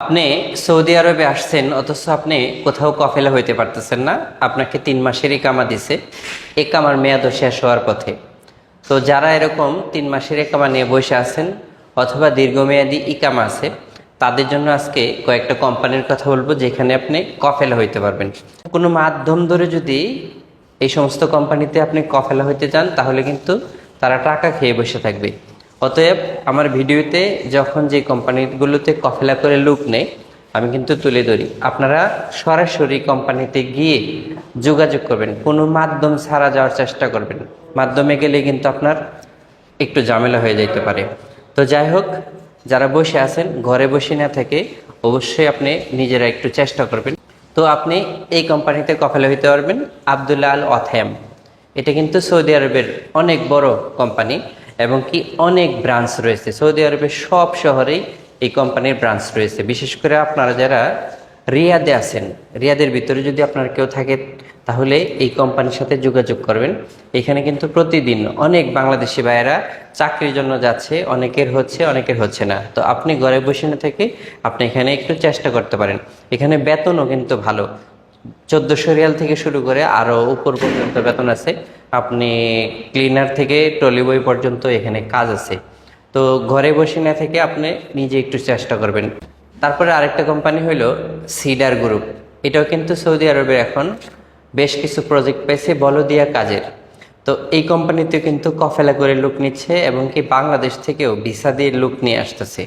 আপনি সৌদি আরবে আসছেন, অথচ আপনি কোথাও কফেলা হইতে পারতেছেন না। আপনাকে তিন মাসের একামা দিছে। একামার মেয়াদও শেষ হওয়ার পথে। তো যারা এরকম তিন মাসের একামা নিয়ে বসে আছেন, অথবা দীর্ঘমেয়াদী ইকামা আছে, তাদের জন্য আজকে কয়েকটা কোম্পানির কথা বলব, যেখানে আপনি কফেলা হইতে পারবেন। কোনো মাধ্যম ধরে যদি এই সমস্ত কোম্পানিতে আপনি কফেলা হইতে চান তাহলে কিন্তু তারা টাকা খেয়ে বসে থাকবে। অতএব আমার ভিডিওতে যখন যে কোম্পানিগুলোতে কফেলা করে লুক নেই, আমি কিন্তু তুলে ধরি। আপনারা সরাসরি কোম্পানিতে গিয়ে যোগাযোগ করবেন, কোনো মাধ্যম ছাড়া যাওয়ার চেষ্টা করবেন। মাধ্যমে গেলে কিন্তু আপনার একটু ঝামেলা হয়ে যাইতে পারে। তো যাই হোক, যারা বসে আছেন, ঘরে বসে না থেকে অবশ্যই আপনি নিজেরা একটু চেষ্টা করবেন। তো আপনি এই কোম্পানিতে কফেলা হইতে পারবেন আবদুল্লাহ আল অথেম এটা কিন্তু সৌদি আরবের অনেক বড় কোম্পানি। এবং কি অনেক ব্রাঞ্চ রয়েছে। সৌদি আরবের সব শহরেই এই কোম্পানির ব্রাঞ্চ রয়েছে। বিশেষ করে আপনারা যারা রিয়াদে আছেন, রিয়াদের ভিতরে যদি আপনার কেউ থাকে, তাহলে এই কোম্পানির সাথে যোগাযোগ করবেন। এখানে কিন্তু প্রতিদিন অনেক বাংলাদেশি ভাইয়েরা চাকরির জন্য যাচ্ছে, অনেকের হচ্ছে অনেকের হচ্ছে না। তো আপনি ঘরে বসে না থেকে আপনি এখানে একটু চেষ্টা করতে পারেন। এখানে বেতনও কিন্তু ভালো। চোদ্দোশো রিয়াল থেকে শুরু করে আরও উপর পর্যন্ত বেতন আছে। আপনি ক্লিনার থেকে ট্রলি বই পর্যন্ত এখানে কাজ আছে। তো ঘরে বসে না থেকে আপনি নিজে একটু চেষ্টা করবেন। তারপরে আরেকটা কোম্পানি হলো সিডার গ্রুপ এটাও কিন্তু সৌদি আরবের এখন বেশ কিছু প্রজেক্ট পেয়েছে বলদিয়া কাজের। তো এই কোম্পানিতে কিন্তু কফেলা করে লুক নিচ্ছে এবং কি বাংলাদেশ থেকেও ভিসা দিয়ে লুক নিয়ে আসতেছে।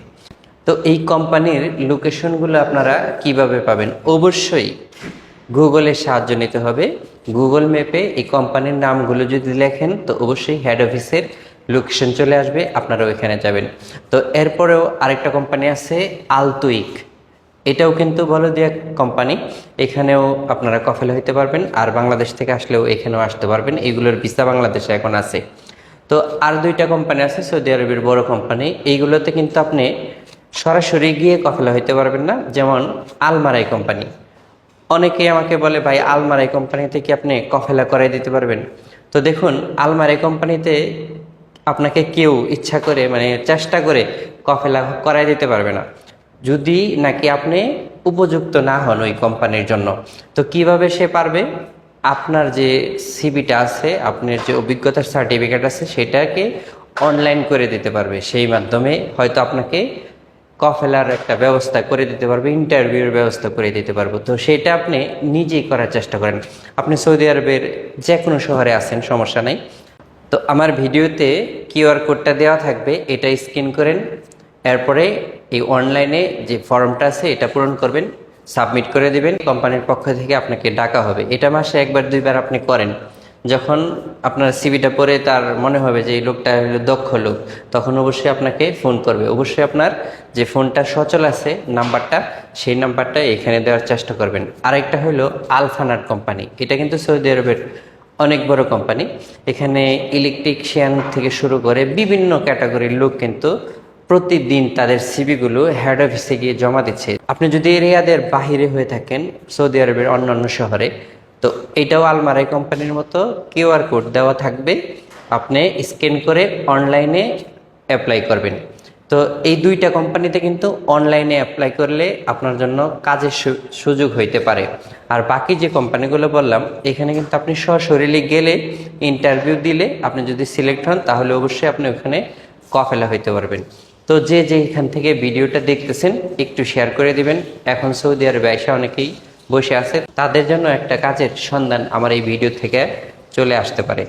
তো এই কোম্পানির লোকেশনগুলো আপনারা কীভাবে পাবেন? অবশ্যই গুগলের সাহায্য নিতে হবে। গুগল ম্যাপে এই কোম্পানির নামগুলো যদি লেখেন, তো অবশ্যই হেড অফিসের লোকেশন চলে আসবে আপনারা ওইখানে যাবেন। তো এরপরেও আরেকটা কোম্পানি আছে আলতুইক এটাও কিন্তু বলো দিয়ে কোম্পানি এখানেও আপনারা কফেল হইতে পারবেন, আর বাংলাদেশ থেকে আসলেও এখানেও আসতে পারবেন। এগুলোর ভিসা বাংলাদেশে এখন আছে। তো আর দুইটা কোম্পানি আছে সৌদি আরবের বড় কোম্পানি এইগুলোতে কিন্তু আপনি সরাসরি গিয়ে কফেলা হইতে পারবেন না, যেমন আলমারাই কোম্পানি অনেকে আমাকে বলে, ভাই আলমারাই কোম্পানিতে কি আপনি কফেলা করাই দিতে পারবেন? তো দেখুন আলমারাই কোম্পানিতে আপনাকে কেউ ইচ্ছা করে মানে চেষ্টা করে কফেলা করাই দিতে পারবে না। যদি নাকি আপনি উপযুক্ত না হন ওই কোম্পানির জন্য, তো কীভাবে সে পারবে? আপনার যে সিবিটা আছে, আপনার যে অভিজ্ঞতার সার্টিফিকেট আছে, সেটাকে অনলাইন করে দিতে পারবে। সেই মাধ্যমে হয়তো আপনাকে কফেলার একটা ব্যবস্থা করে দিতে পারবে ইন্টারভিউর ব্যবস্থা করে দিতে পারব। তো সেটা আপনি নিজেই করার চেষ্টা করেন। আপনি সৌদি আরবের যে কোনো শহরে আছেন, সমস্যা নাই। তো আমার ভিডিওতে কিউআর কোডটা দেওয়া থাকবে, এটা স্ক্যান করেন। এরপরে এই অনলাইনে যে ফর্মটা আছে, এটা পূরণ করবেন, সাবমিট করে দিবেন। কোম্পানির পক্ষ থেকে আপনাকে ডাকা হবে। এটা মাসে একবার, দুইবার আপনি করেন। যখন আপনার সিভিটা পড়ে তার মনে হবে যে এই লোকটা হলো দক্ষ লোক, তখন অবশ্যই আপনাকে ফোন করবে। অবশ্যই আপনার যে ফোনটা সচল আছে, নাম্বারটা, সেই নাম্বারটা এখানে দেওয়ার চেষ্টা করবেন। আরেকটা হলো আলফানার কোম্পানি এটা কিন্তু সৌদি আরবের অনেক বড় কোম্পানি এখানে ইলেকট্রিকশিয়ান থেকে শুরু করে বিভিন্ন ক্যাটাগরির লোক কিন্তু প্রতিদিন তাদের সিবিগুলো হেড অফিসে গিয়ে জমা দিচ্ছে। আপনি যদি রিয়াদের বাহিরে হয়ে থাকেন, সৌদি আরবের অন্যান্য শহরে তো এটাও আলমারাই কোম্পানির মতো কিউআর কোড দেওয়া থাকবে। আপনি স্ক্যান করে অনলাইনে অ্যাপ্লাই করবেন। তো এই দুইটা কোম্পানিতে কিন্তু অনলাইনে অ্যাপ্লাই করলে আপনার জন্য কাজের সুযোগ হইতে পারে। আর বাকি যে কোম্পানিগুলো বললাম, এখানে কিন্তু আপনি সশরীরে গেলে ইন্টারভিউ দিলে আপনি যদি সিলেক্ট হন, তাহলে অবশ্যই আপনি ওখানে কফেলা হইতে পারবেন। তো যে যে এখান থেকে ভিডিওটা দেখতেছেন, একটু শেয়ার করে দিবেন। এখন সৌদি আরবে আইসা অনেকেই বসে আছে তাদের জন্য একটা কাজের সন্ধান আমার এই ভিডিও থেকে চলে আসতে পারে।